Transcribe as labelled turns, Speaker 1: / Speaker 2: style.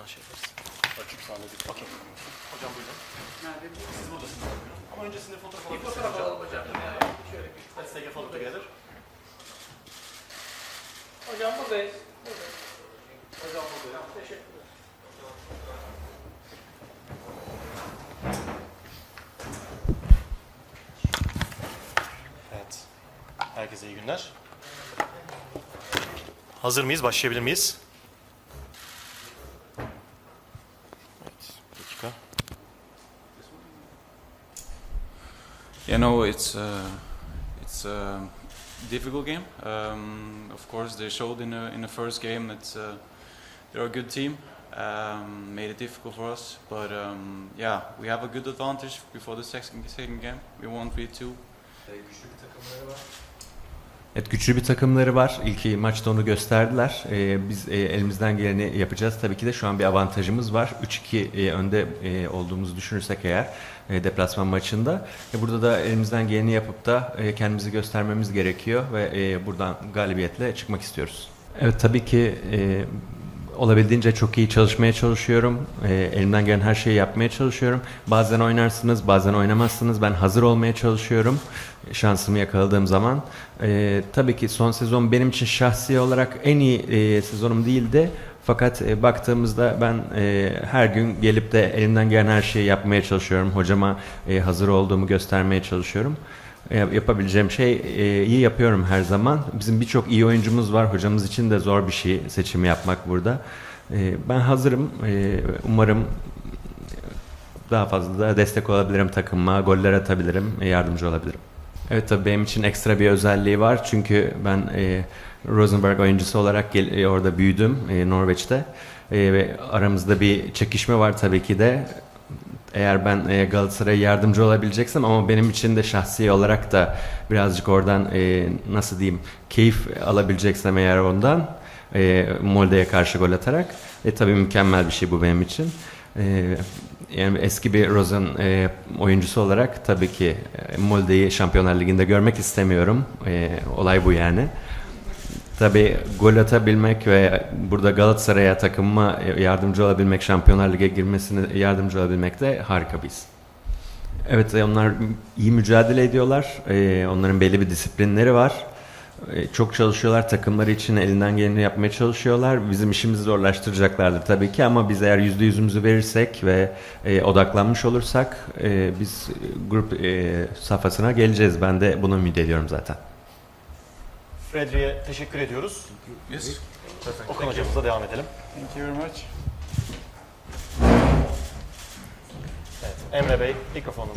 Speaker 1: oradan şey yaparız. Rakip sahnede. Okey. Hocam buyurun.
Speaker 2: Nerede?
Speaker 1: Siz buradasınız. Ama öncesinde fotoğraf
Speaker 2: Bir
Speaker 1: alabilirsiniz
Speaker 2: fotoğraf
Speaker 1: hocam.
Speaker 2: alalım hocam. Şöyle bir.
Speaker 1: Take a photo together.
Speaker 2: Hocam buradayız. Buradayız. Hocam buradayız. Teşekkür ederim.
Speaker 1: Evet. Herkese iyi günler. Hazır mıyız? Başlayabilir miyiz?
Speaker 3: Yeah, know, it's uh, it's a difficult game. Um, of course, they showed in the in the first game that uh, they're a good team. Um, made it difficult for us, but um, yeah, we have a good advantage before the second second game. We won 3-2.
Speaker 4: Evet güçlü bir takımları var. İlk maçta onu gösterdiler. Ee, biz e, elimizden geleni yapacağız. Tabii ki de şu an bir avantajımız var. 3-2 e, önde e, olduğumuzu düşünürsek eğer e, deplasman maçında. E, burada da elimizden geleni yapıp da e, kendimizi göstermemiz gerekiyor ve e, buradan galibiyetle çıkmak istiyoruz. Evet tabii ki e, olabildiğince çok iyi çalışmaya çalışıyorum. E, elimden gelen her şeyi yapmaya çalışıyorum. Bazen oynarsınız, bazen oynamazsınız. Ben hazır olmaya çalışıyorum. Şansımı yakaladığım zaman. E, tabii ki son sezon benim için şahsi olarak en iyi e, sezonum değildi. Fakat e, baktığımızda ben e, her gün gelip de elimden gelen her şeyi yapmaya çalışıyorum. Hocama e, hazır olduğumu göstermeye çalışıyorum. Yapabileceğim şey e, iyi yapıyorum her zaman. Bizim birçok iyi oyuncumuz var. Hocamız için de zor bir şey seçimi yapmak burada. E, ben hazırım. E, umarım daha fazla da destek olabilirim takıma, goller atabilirim, yardımcı olabilirim. Evet tabii benim için ekstra bir özelliği var. Çünkü ben Rosenberg oyuncusu olarak orada büyüdüm Norveç'te. Ve aramızda bir çekişme var tabii ki de. Eğer ben e, Galatasaray'a yardımcı olabileceksem ama benim için de şahsi olarak da birazcık oradan e, nasıl diyeyim keyif alabileceksem eğer ondan e, Molde'ye karşı gol atarak e, tabii mükemmel bir şey bu benim için. E, yani eski bir Rosen e, oyuncusu olarak tabii ki e, Molde'yi Şampiyonlar Ligi'nde görmek istemiyorum. Olay bu yani. Tabii gol atabilmek ve burada Galatasaray'a takımıma yardımcı olabilmek, Şampiyonlar Ligi'ne girmesine yardımcı olabilmek de harika bir his. Evet onlar iyi mücadele ediyorlar. E, Onların belli bir disiplinleri var. E, Çok çalışıyorlar. Takımları için elinden geleni yapmaya çalışıyorlar. Bizim işimizi zorlaştıracaklardır tabii ki ama biz eğer yüzde yüzümüzü verirsek ve e, odaklanmış olursak e, biz grup e, safhasına geleceğiz. Ben de bunu ümit ediyorum zaten.
Speaker 1: Fredri'ye teşekkür ediyoruz.
Speaker 3: Yes.
Speaker 1: Okan hocamızla devam edelim.
Speaker 5: Thank you very much.
Speaker 1: Evet. Emre Bey mikrofonu.